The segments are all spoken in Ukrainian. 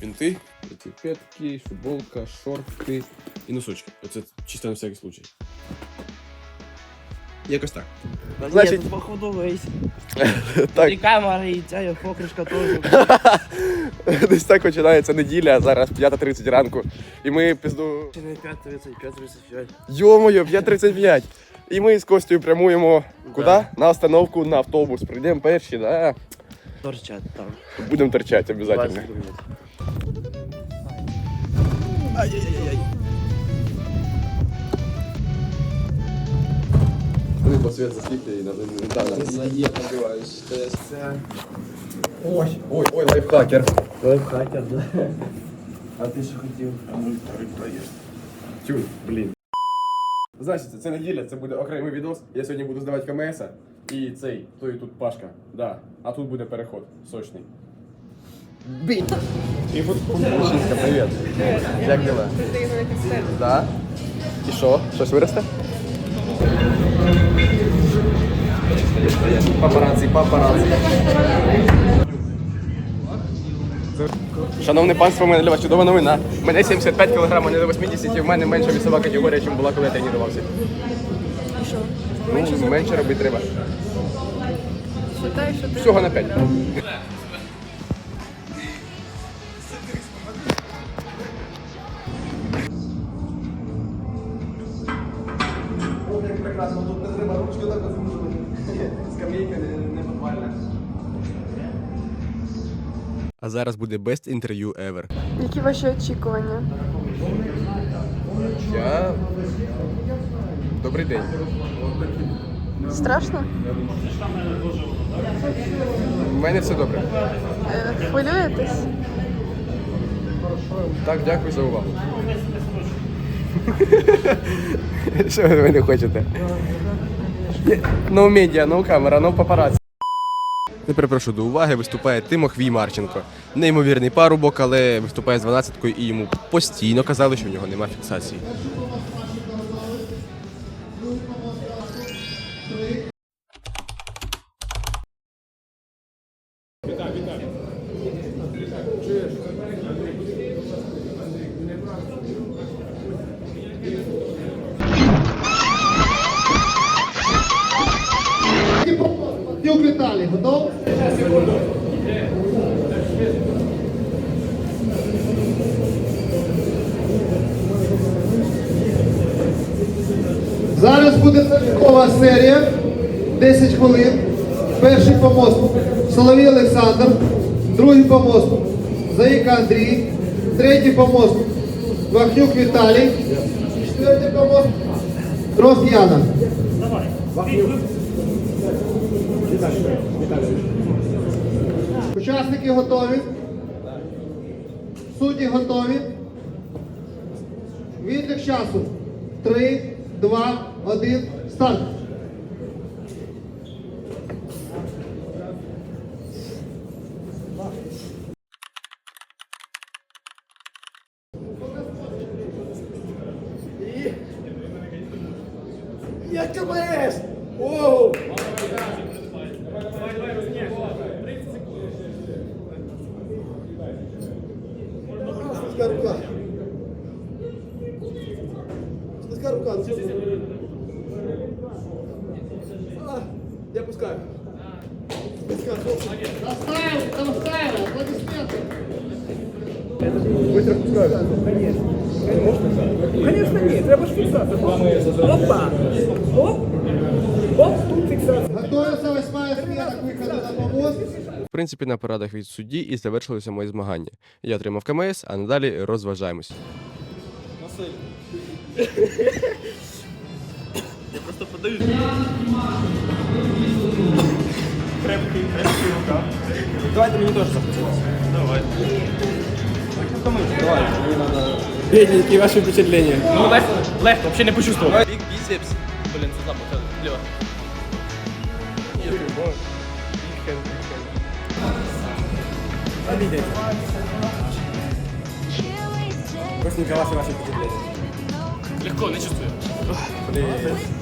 Бінти, ці п'ятки, футболка, шорти і носочки. Оце чисто на всякий случай. Якось так. Значить- Нет, походу весь. Так. І камера, і ця покришка теж. Десь так починається неділя, зараз 5.30 ранку. І ми пізду. Чи не 5.30, 5.35. Йо-моє, 5.35. І ми з Костю прямуємо куди? На остановку на автобус. Прийдемо перші, да? Торчать там. Будемо торчати обов'язково. 20 минут. Вони по світ засліпли і на Я набиваюсь. Це Ой, ой, ой, лайфхакер. лайфхакер, да. А ти що хотів? Тюн, блін. Значить, це неділя, це буде окремий відос. Я сьогодні буду здавати КМС і цей, той тут Пашка. Да. А тут буде переход сочний. Бій! І фут- футболщинка, привіт. Як дела? Да? І що? Щось виросте? Папараці, папараці. Шановне панство, у мене для вас чудова новина. Мене 75 кг, а не до 80, і в мене менша вісова категорія, ніж була, коли я тренувався. Що? Ну, менше робити треба. Считай, що ти Всього на 5. Прекрасно, тут не треба ручки так розмужувати. Скамейка не буквально. А зараз буде best interview ever. Які ваші очікування? Я... Добрий день. Страшно? У мене все добре. Е, Хвилюєтесь? Так, дякую за увагу. Що ви не хочете? No media, no camera, no paparazzi. Не перепрошую до уваги, виступає Тимохвій Марченко. Неймовірний парубок, але виступає з 12-кою і йому постійно казали, що в нього немає фіксації. Зараз буде залікова серія. 10 хвилин. Перший помост. Соловій Олександр, другий помост. Заїка Андрій, третій помост. Вахнюк Віталій, четвертий помост. Дрозд Яна. Учасники готові. Судді готові. Відлік часу. Три, два, один, старт. Я КМС! Оу! Слизька рука. Слизька рука. А, Я пускаю. Слизька, Доставим, доставим, аплодисменты. Быстро пускаю. Конечно ні, треба ж фіксація. Опа! Оп! Оп, тут фіксація. Готовится восьмая смена к выходу на помост. В принципі, на порадах від судді і завершилося моє змагання. Я отримав КМС, а надалі розважаємось. Просто подаю. Крепкий, крепкий рука. Давайте мені теж захотілося. Давай. надо. Бедненькие, ваши впечатления. Ну, легко, легко, вообще не почувствував. Бig biceps. Блін, це там, це ліва. Костенька, ваши, ваши впечатления. Легко, не чувствую. Ви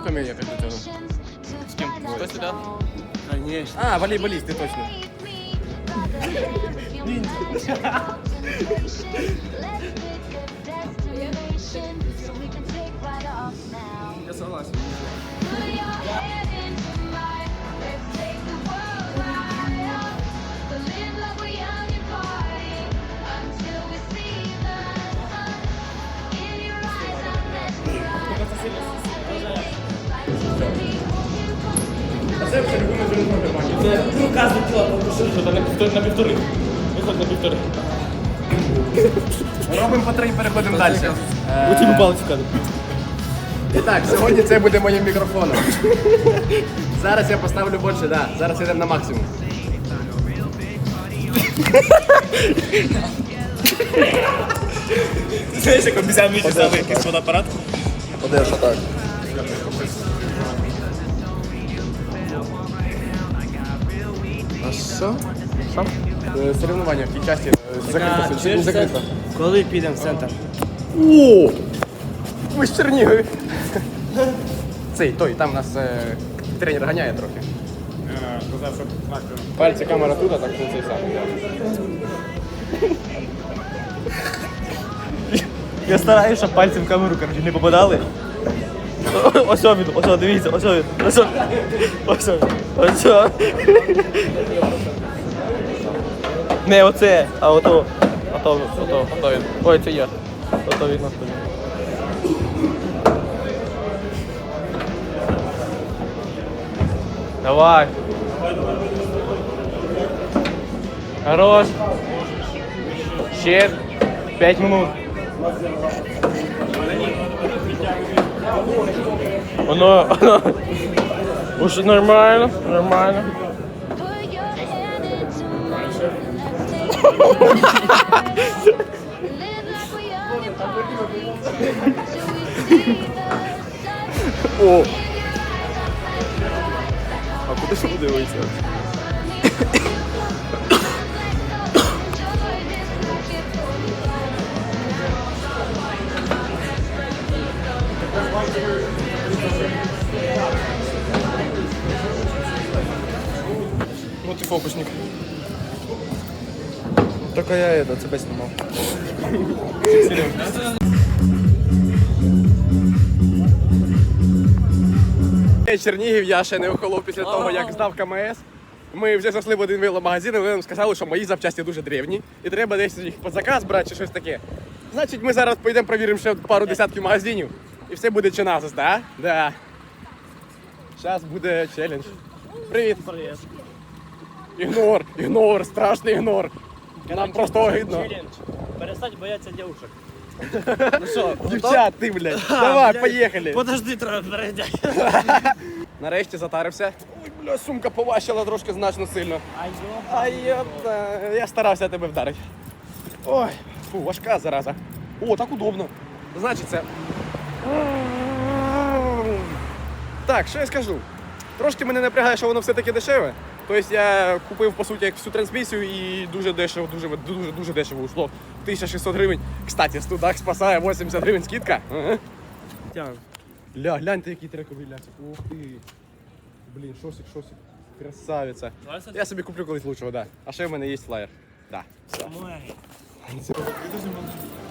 знайомі якось до цього? З ким? Хтось сюди? Конечно. А, волейболіст, ти точно. Я согласен. Злетіла, покуши. Що-то на півтори, на півтори. Виходь на півтори. Робимо по три і переходимо далі. У тебе палець кадр. І так, сьогодні це буде моїм мікрофоном. Зараз я поставлю більше, да. Зараз йдемо на максимум. Знаєш, як обіцяв мені саме якийсь фотоапарат? Подивиш отак. Що? Що? Е, Соревнування в тій часті е, закрито. Чи не закрито? Коли підемо в центр? О! Ви з Чернігові. Цей, той, там нас е, тренер ганяє трохи. Пальці камера тут, а так що цей самий. Я стараюся, щоб пальці в камеру коротше, не попадали. Ось він, ось дивіться, ось він, ось він, ось він, ось він. Не оце, а ото, ото, ото, ото він. Ой, це я. Ото він нас Давай. Хорош. Ще 5 минут. Воно, воно. Уже нормально, нормально. О! А куди ж подивитися? Тільки я это, тебе знімав. Е, Чернігів я ще не охолов після того, як здав КМС. Ми вже зайшли в один веломагазин, і вони нам сказали, що мої запчасті дуже древні, і треба десь їх під заказ брати чи щось таке. Значить, ми зараз поїдемо провіримо ще пару десятків магазинів, і все буде чи нас, да? Да. Зараз буде челендж. Привіт. Привіт. Ігнор, ігнор, страшний ігнор. Нам просто огидно. Перестать бояться девушек. Ну що, Дівчат, ти, блядь. Давай, поїхали. Подожди, треба перейдяти. Нарешті затарився. Ой, бля, сумка поважчала трошки значно сильно. Ай, йопта, я старався тебе вдарити. Ой, фу, важка зараза. О, так удобно. Значить це. Так, що я скажу? Трошки мене напрягає, що воно все-таки дешеве. Тобто я купив по суті всю трансмісію і дуже дешево, дуже дуже дуже дешево ушло. 1600 гривень. Кстати, студак спасає 80 гривень скидка. Ага. Ля, гляньте, який трековий лясик. Ух ти. Блін, шосик, шосик. Красавиця. Я собі куплю колись лучшого, да. А ще в мене є флаєр. Да. Все.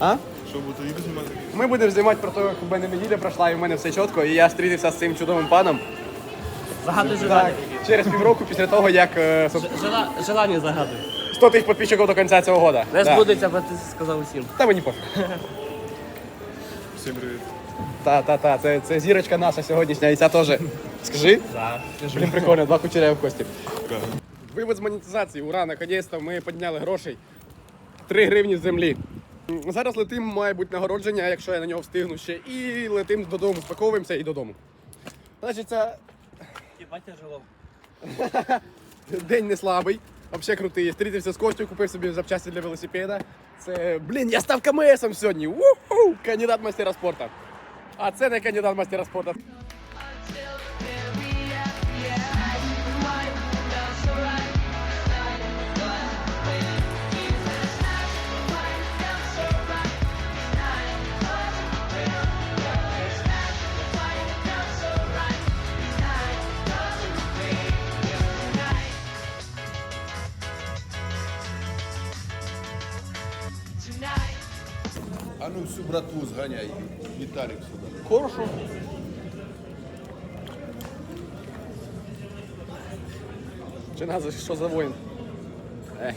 А? Що буде відео знімати? Ми будемо знімати про те, як в мене неділя пройшла і в мене все чітко, і я зустрівся з цим чудовим паном. Загадуй желання. Через півроку після того, як е, соб- Жела- Желання загадуй. 100 тисяч підписчиків до кінця цього года. Не Да. збудеться, бо ти сказав усім. Та мені пофіг. Всім привіт. Та, та, та, це, це зірочка наша сьогоднішня, і ця теж. Скажи. Блін, прикольно, два кучеря в кості. Вивод з монетизації, ура, наконець-то ми підняли грошей. 3 гривні з землі. М, Зараз летим, має бути нагородження, якщо я на нього встигну ще. І летим додому, спаковуємося і додому. Значить, це Хіба тяжело. день не слабий. Взагалі крутий. Встретився з Костю, купив собі запчасті для велосипеда. Це, блін, я став КМСом сьогодні. Уху! Кандидат мастера спорту. А це не кандидат мастера спорту. Братву сгоняй. Виталик сюда. Хорошо. Чиназа, що за воїн? Е,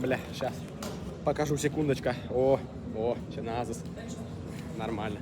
бля, сейчас. Покажу, секундочка. О, о, Чиназис. Нормально.